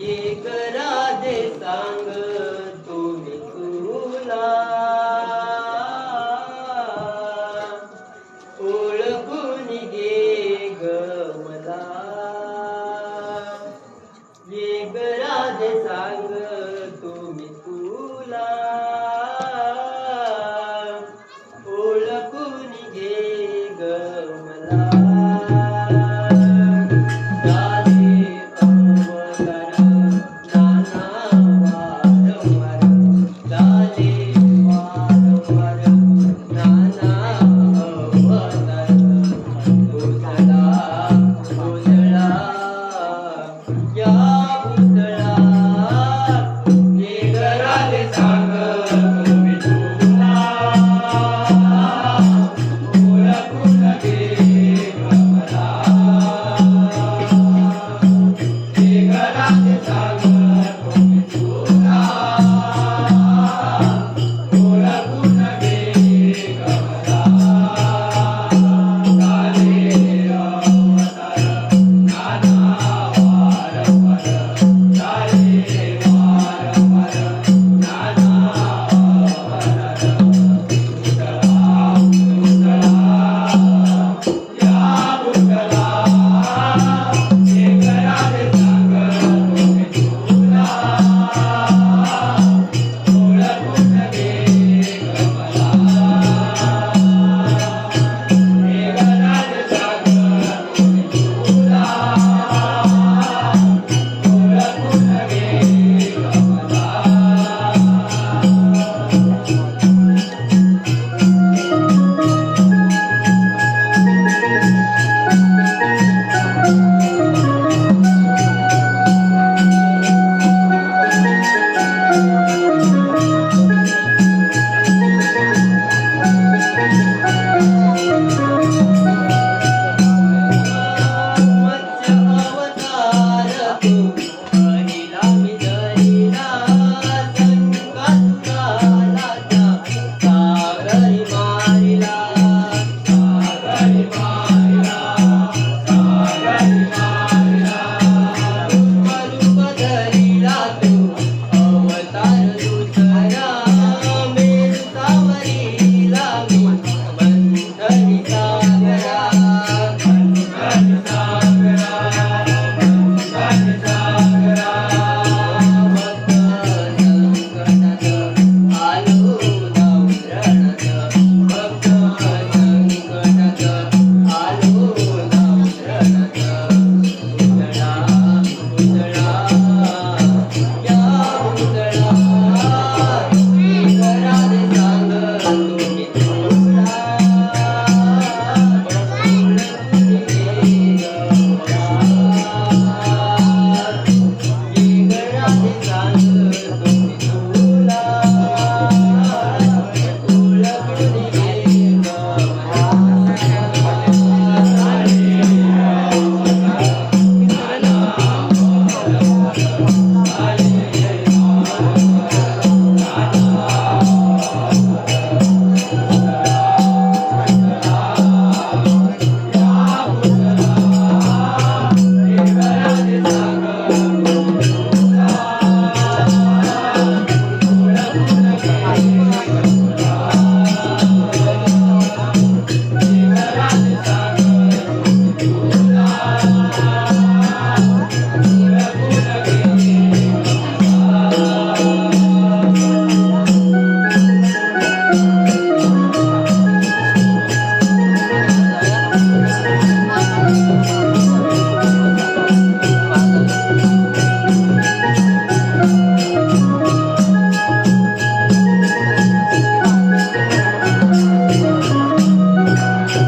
एक राधे सांग तुम्ही तुला ओळखून घे ग मला. एक राधे सांग तुम्ही तुला ओळखून घे ग मला.